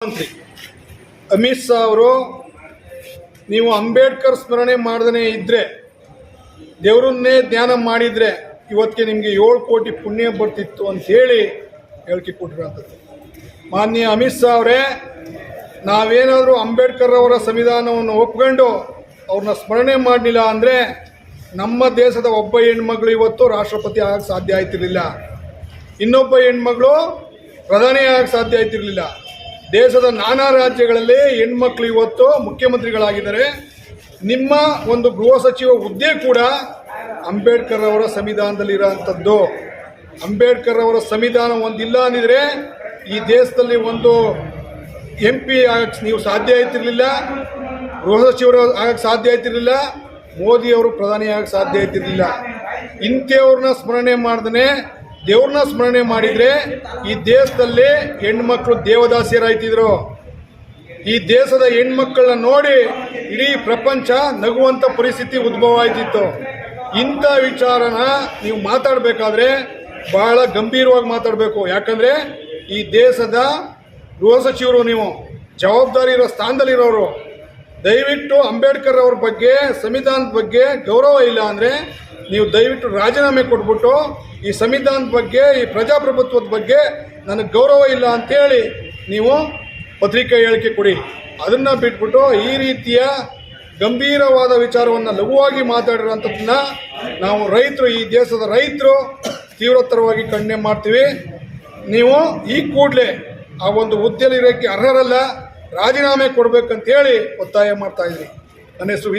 ಮಂತ್ರಿ. ಅಮಿತ್ ಶಾ ಅವರು, ನೀವು ಅಂಬೇಡ್ಕರ್ ಸ್ಮರಣೆ ಮಾಡದೇ ಇದ್ದರೆ ದೇವರನ್ನೇ ಧ್ಯಾನ ಮಾಡಿದರೆ ಇವತ್ತಿಗೆ ನಿಮಗೆ ಏಳು ಕೋಟಿ ಪುಣ್ಯ ಬರ್ತಿತ್ತು ಅಂತ ಹೇಳಿ ಹೇಳಿಕೆ ಕೊಟ್ಟಿರೋಂಥದ್ದು ಮಾನ್ಯ ಅಮಿತ್ ಶಾ ಅವರೇ, ನಾವೇನಾದರೂ ಅಂಬೇಡ್ಕರ್ ಅವರ ಸಂವಿಧಾನವನ್ನು ಒಪ್ಕೊಂಡು ಅವ್ರನ್ನ ಸ್ಮರಣೆ ಮಾಡಲಿಲ್ಲ ಅಂದರೆ ನಮ್ಮ ದೇಶದ ಒಬ್ಬ ಹೆಣ್ಮಗಳು ಇವತ್ತು ರಾಷ್ಟ್ರಪತಿ ಆಗಕ್ಕೆ ಸಾಧ್ಯ ಆಯ್ತಿರಲಿಲ್ಲ ಇನ್ನೊಬ್ಬ ಹೆಣ್ಮಗಳು ಪ್ರಧಾನಿ ಆಗಕ್ಕೆ ಸಾಧ್ಯ ಆಯ್ತಿರಲಿಲ್ಲ ದೇಶದ ನಾನಾ ರಾಜ್ಯಗಳಲ್ಲಿ ಹೆಣ್ಮಕ್ಳು ಇವತ್ತು ಮುಖ್ಯಮಂತ್ರಿಗಳಾಗಿದ್ದಾರೆ. ನಿಮ್ಮ ಒಂದು ಗೃಹ ಸಚಿವ ಹುದ್ದೆ ಕೂಡ ಅಂಬೇಡ್ಕರ್ ಅವರ ಸಂವಿಧಾನದಲ್ಲಿರೋಂಥದ್ದು ಅಂಬೇಡ್ಕರ್ ಅವರ ಸಂವಿಧಾನ ಒಂದಿಲ್ಲ ಅಂದಿದ್ರೆ ಈ ದೇಶದಲ್ಲಿ ಒಂದು ಎಂ ಪಿ ಆಗಕ್ಕೆ ನೀವು ಸಾಧ್ಯ ಆಯ್ತಿರ್ಲಿಲ್ಲ ಗೃಹ ಸಚಿವರು ಆಗಕ್ಕೆ ಸಾಧ್ಯ ಆಯ್ತಿರ್ಲಿಲ್ಲ ಮೋದಿಯವರು ಪ್ರಧಾನಿ ಆಗಕ್ಕೆ ಸಾಧ್ಯ ಆಯ್ತಿರ್ಲಿಲ್ಲ ಇಂಥವ್ರನ್ನ ಸ್ಮರಣೆ ಮಾಡ್ದೇ ದೇವ್ರನ್ನ ಸ್ಮರಣೆ ಮಾಡಿದರೆ ಈ ದೇಶದಲ್ಲಿ ಹೆಣ್ಮಕ್ಳು ದೇವದಾಸಿಯರಾಯ್ತಿದ್ರು. ಈ ದೇಶದ ಹೆಣ್ಮಕ್ಕಳನ್ನ ನೋಡಿ ಇಡೀ ಪ್ರಪಂಚ ನಗುವಂಥ ಪರಿಸ್ಥಿತಿ ಉದ್ಭವ ಆಯ್ತಿತ್ತು. ಇಂಥ ವಿಚಾರನ ನೀವು ಮಾತಾಡಬೇಕಾದ್ರೆ ಬಹಳ ಗಂಭೀರವಾಗಿ ಮಾತಾಡಬೇಕು. ಯಾಕಂದರೆ ಈ ದೇಶದ ಗೃಹ ಸಚಿವರು ನೀವು ಜವಾಬ್ದಾರಿ ಇರೋ ಸ್ಥಾನದಲ್ಲಿರೋರು. ದಯವಿಟ್ಟು ಅಂಬೇಡ್ಕರ್ ಅವ್ರ ಬಗ್ಗೆ, ಸಂವಿಧಾನದ ಬಗ್ಗೆ ಗೌರವ ಇಲ್ಲ ಅಂದರೆ ನೀವು ದಯವಿಟ್ಟು ರಾಜೀನಾಮೆ ಕೊಟ್ಬಿಟ್ಟು ಈ ಸಂವಿಧಾನದ ಬಗ್ಗೆ, ಈ ಪ್ರಜಾಪ್ರಭುತ್ವದ ಬಗ್ಗೆ ನನಗೆ ಗೌರವ ಇಲ್ಲ ಅಂತೇಳಿ ನೀವು ಪತ್ರಿಕೆ ಹೇಳಿಕೆ ಕೊಡಿ. ಅದನ್ನು ಬಿಟ್ಬಿಟ್ಟು ಈ ರೀತಿಯ ಗಂಭೀರವಾದ ವಿಚಾರವನ್ನು ಲಘುವಾಗಿ ಮಾತಾಡಿರೋಂಥದ್ದನ್ನ ನಾವು ರೈತರು, ಈ ದೇಶದ ರೈತರು ತೀವ್ರತರವಾಗಿ ಖಂಡನೆ ಮಾಡ್ತೀವಿ. ನೀವು ಈ ಕೂಡಲೇ ಆ ಒಂದು ಹುದ್ದೆಲಿರೋಕ್ಕೆ ಅರ್ಹರಲ್ಲ. ರಾಜೀನಾಮೆ ಕೊಡಬೇಕಂತೇಳಿ ಒತ್ತಾಯ ಮಾಡ್ತಾ ಇದ್ರಿ ನನ್ನ ಹೆಸರು